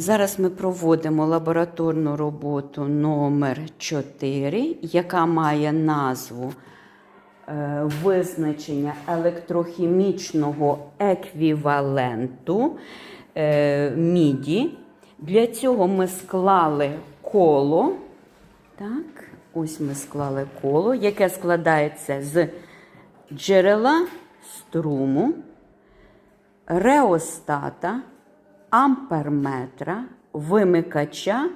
Зараз ми проводимо лабораторну роботу номер 4, яка має назву е, визначення електрохімічного еквіваленту е, міді. Для цього ми склали коло. Так, ось ми склали коло, яке складається з джерела струму, реостата, амперметра, вимикача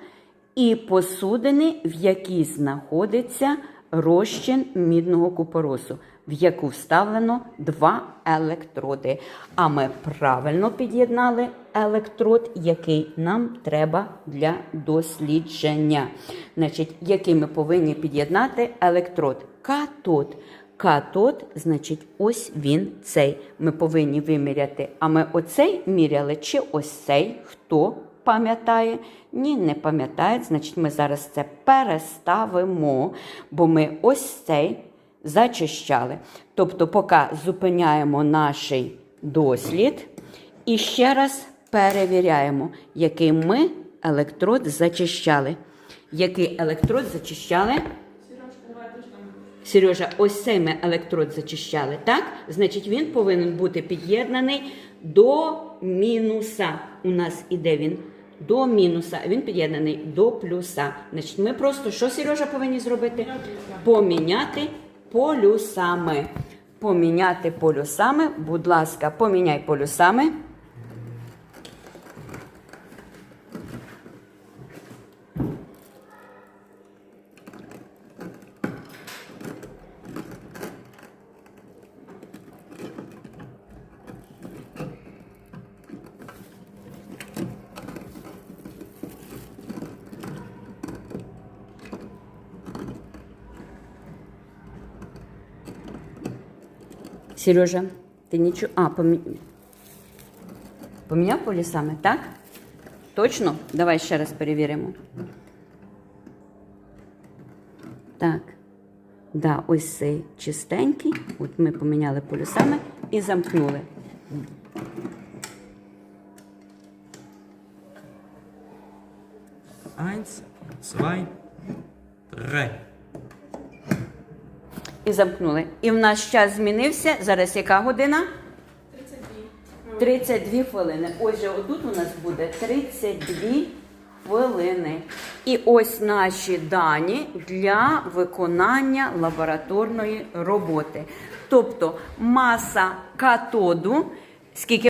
і посудини, в якій знаходиться розчин мідного купоросу, в яку вставлено два електроди. А ми правильно під'єднали електрод, який нам треба для дослідження. Значить, який ми повинні під'єднати електрод? Катод. Катод, значить, ось він цей. Ми повинні виміряти. А ми оцей міряли чи ось цей? Хто пам'ятає? Ні, не пам'ятає. Значить, ми зараз це переставимо, бо ми ось цей зачищали. Тобто, поки зупиняємо наш дослід і ще раз перевіряємо, який ми електрод зачищали. Який електрод зачищали? Сережа, ось цей ми електрод зачищали, так? Значить, він повинен бути під'єднаний до мінуса. У нас іде він до мінуса, він під'єднаний до плюса. Значить, ми просто що, Сережа, повинні зробити? Поміняти полюсами. Поміняти полюсами. Будь ласка, поміняй полюсами. Сережа, ти нічого. А, помі... поміняв полюсами, так? Точно? Давай ще раз перевіримо. Так. Да, ось цей чистенький. От ми поміняли полюсами і замкнули. Eins, zwei, drei. І замкнули. І в нас час змінився. Зараз яка година? 32 хвилини. Отже, отут у нас буде 32 хвилини. І ось наші дані для виконання лабораторної роботи. Тобто маса катоду, скільки